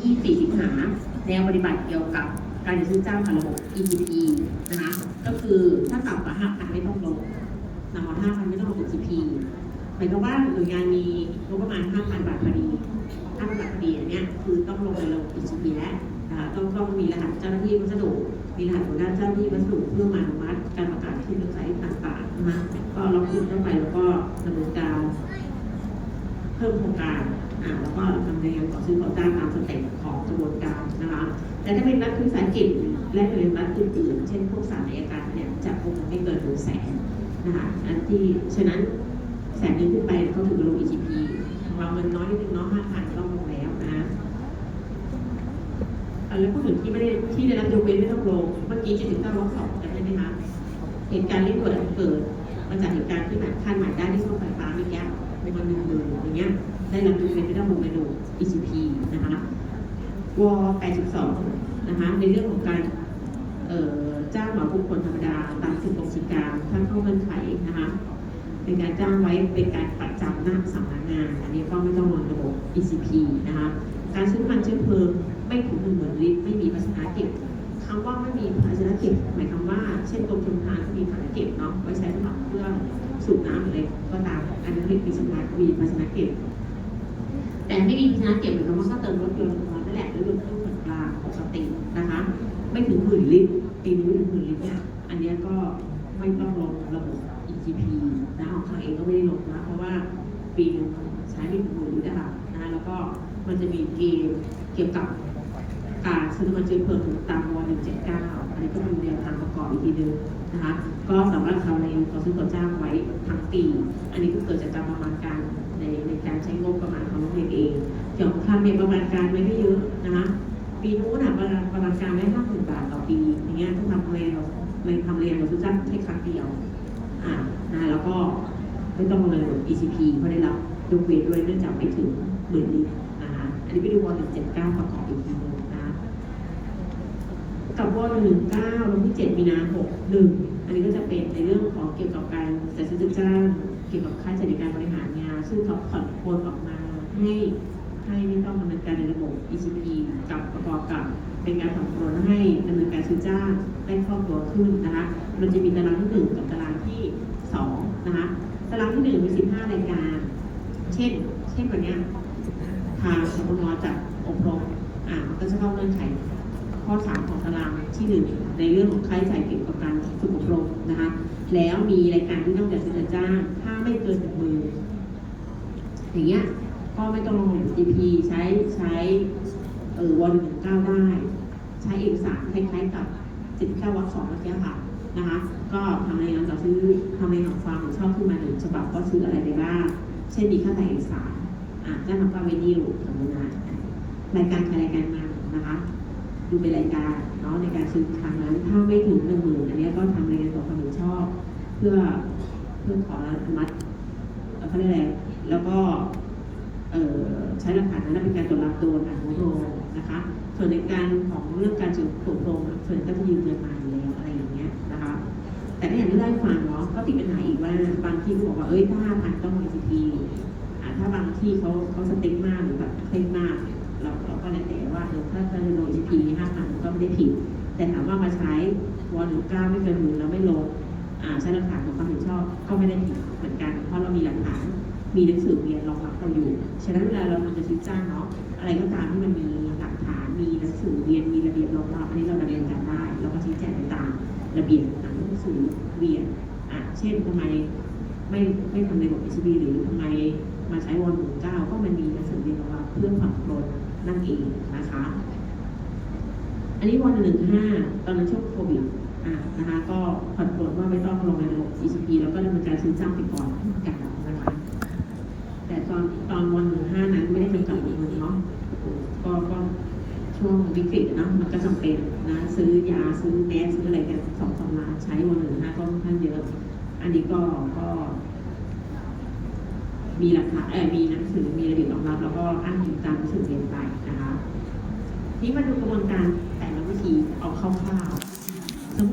ที่4สิงหาแนวปฏิบัติเกี่ยวกับการจัดซื้อจ้างผ่านระบบ EGP นะคะก็คือถ้าต่ำกว่า5,000 ไม่ต้องลงต่ำกว่า5,000 ไม่ต้องลง EGP หมายความว่าหน่วยงานมีงบประมาณ 5,000 บาทพอดี5,000 บาทพอดีอันเนี้ยคือต้องลงในระบบ EGP แล้วนะคะต้องต้องมีรหัสเจ้าหน้าที่วัสดุมีรหัสหัวหน้าเจ้าหน้าที่วัสดุเพื่อมาอนุมัติการประกาศขึ้นเว็บไซต์ต่างๆนะคะก็ล็อกอินเข้าไปแล้วก็ดำเนินการ พิ่มโครงการอ่าแล้วก็ดำเนินการต่อซื้อต่อจ้างตามสเต็ปของกระบวนการนะคะแต่ถ้าเป็นรัฐวิสาหกิจและหน่วยรัฐอื่นๆ เช่นพวกสารอัยการเนี่ยจะคงไม่เกินหนึ่งแสนนะคะอันที่ฉะนั้นแสนหนึงขึ้นไปเขาถึงจะลง EGP ของเรามันน้อยนิดนึงเนาะห้าพันต้องลงแล้วนะแล้วผู้อื่นที่ไม่ได้ที่ได้รับยกเว้นไม่ต้องลงเมื่อกี้จะถึงเก้าล็อกสองจำได้ไหมคะเหตุการณ์เร่งด่วนเกิดมาจากเหตุการณ์ที่แบบคาดหมายได้ที่โซ่ไฟฟ้าเมื่อกี้เป็นวันหนึ่งหมื่ นี้ยได้รับดูเป็นไม่ต้องลงในดู ECP นะคะว82 นะคะ ในเรื่องของการเจ้างเหมาบุคคลธรรมดาตามสิทธิกสิการถ้าเข้าเงื่อนไขนะคะเป็นการจ้างไว้เป็นการประจำหน้าสำนักงาน อันนี้ก็ไม่ต้องลงระบบ ECP นะคะการซื้อมันเชื้อเพลิงไม่ถึงหนึ่งหมื่นลิตรไม่มีภาชนะเก็บคำว่าไม่มีภาชนะเก็บหมายความว่า เช่นกรมชลประทานก็มีภา สูบน้ำหรืออะไรก็ตามอันนั้นเรียกมีภาชนะมีภาชนะเก็บ แต่ไม่มีภาชนะเก็บเหมายความว่าก็เติมรถยนต์ของเรานั่นแหละรถยนต์เครื่องส่วนกลางปกตินะคะ ไม่ถึงหมื่นลิตรปีนี้ไม่ถึงหมื่นลิตรเนี่ยอันนี้ก็ไม่ต้องลงระบบ EGP นะของเขาเองก็ไม่ได้ลงนะเพราะว่าปีนึงใช้ไม่ถึงหมื่นลิตรนะคะนะแล้วก็มันจะมีเกณฑ์เกี่ยวกับการซื้อน้ำมันเชื้อเพลิงตามว179อันนี้ก็มีแน นึงนะคะก็สามารถทำในต่อซื้อต่อจ้างไว้ทั้งปี อันนี้ก็เกิดจากการประมาณการในในการใช้งบประมาณของโรงเรียนเองเกี่ยวกับค่าเนี่ยประมาณการไว้ไม่เยอะนะคะปีนู้นอะประมาณประมาณการไว้ห้าหมื่นบาทต่อปีอย่างเงี้ยถ้าทำเรียนเราเรียนทำเรียนเราซื้อจ้างแค่ครั้งเดียวอ่านะแล้วก็ไม่ต้องเลย ECP เพราะได้รับยกเว้นด้วยเนื่องจากไม่ถึงหมื่นลิตรนะคะอันนี้ไปดูวอล179ประกอบอีกทีนึง นะคะกับวอล19ลงที่7มีนา61อันนี้ก็จะเป็นในเรื่องของเกี่ยวกับการจัดซื้อจัดจ้างเกี่ยวกับค่าจ่ายการบริหารงานซึ่งเขาผ่อนโอนออกมาให้ให้ไม่ต้องดำเนินการในระบบ ECP กับประกอบกับเป็นการผ่อนโอนให้ดำเนินการซื้อจ้างได้คล่องตัวขึ้นนะคะมันจะมีตารางที่1กับตารางที่2นะคะตารางที่1มี15รายการ เช่น เช่นวันนี้ทางสมนจัดอบรมอ่านก็จะเข้าเงื่อนไข ข้อสามของตารางที่หนึ่งในเรื่องของค่าใช้จ่ายเกี่ยวกับการฝึกอบรมนะคะ แล้วมีรายการที่ต้องจัดซื้อจัดจ้าง ถ้าไม่เกินหนึ่งหมืออย่างเงี้ยก็ไม่ต้องลง GP ใช้ใช้เออวันหนึ่งเก้าได้ ใช้เอกสารคล้ายๆกับสิบเก้าวักสองเมื่อกี้ค่ะนะคะก็ทำรายงานจัดซื้อทำรายงานความเห็นชอบขึ้นมาหนึ่งฉบับก็ซื้ออะไรไปบ้างเช่นมีค่าถ่ายเอกสารอะจ้างทำการเวนิวสมมตินะรายการใครรายการมันนะคะ ดูเป็นรายการเนาะในการซื้อครั้งนั้นถ้าไม่ถึงหนึ่งหมื่นอันนี้ก็ทำรายงานต่อความเห็นชอบ เพื่อเพื่อขออนุมัติเอ่อเขาเรียกอะไรแล้วก็ใช้หลักฐานนั้นเป็นการตรวจรับโดนอนุโลมนะคะ ส่วนในการของเรื่องการสืบสวนโร่งส่วนก็จะยืนเงินมาอยู่แล้วอะไรอย่างเงี้ยนะคะ แต่ก็อย่างที่ได้ฟังเนาะก็ติดปัญหาอีกว่าบางที่บอกว่าเอ้ยถ้าพันต้องมีซีพีถ้าบางที่เขาเขาสเติ๊กมากหรือแบบเคร่งมากเราเราก็แล้วแต่ว่าเออถ้าจะโดนซีพี ไม่ผิด แต่ถามว่ามาใช้วอลหรือเก้าไม่เกินหมื่นแล้วไม่ลงใช้หลักฐานของความเห็นชอบก็ไม่ได้ผิดเหมือนกัน เพราะเรามีหลักฐานมีหนังสือเรียนรองรับเราอยู่ ฉะนั้นเวลาเราทำจะซื้อจ้างเนาะอะไรก็ตามที่มันมีหลักฐานมีหนังสือเรียนมีระเบียบรองรับอันนี้เราดำเนินการได้เราก็ชี้แจงไปตามระเบียบหนังสือเรียนอะเช่นทำไมไม่ไม่ทำในระบบ HB หรือทำไมมาใช้วอลหนึ่งเก้าก็มันมีหนังสือเรียนรองรับเพื่อผ่อนปลนนั่นเองนะคะ อันนี้วันหนึ่งห้าตอนนั้นช่วงโควิดอะนะคะก็ผ่อนปลนว่าไม่ต้องลงในระบบ ECP แล้วก็ดำเนินการซื้อจ้างไปก่อนกันนะคะแต่ตอนตอนวันหนึ่งห้านั้นไม่ได้จำกัดเงินเนาะก็ก็ช่วงวิกฤตนะมันก็จำเป็นนะซื้อยาซื้อแมสซื้ออะไรกันสองสามล้านใช้วันหนึ่งห้าก็ค่อนข้างเยอะ อันนี้ก็ก็มีหลักฐานเออมีหนังสือ มีระเบียบรองรับ แล้วก็อ้างอิงตามหนังสือเรียนไปนะคะ นี่มาดูกระบวนการ ธีเอาคร่าว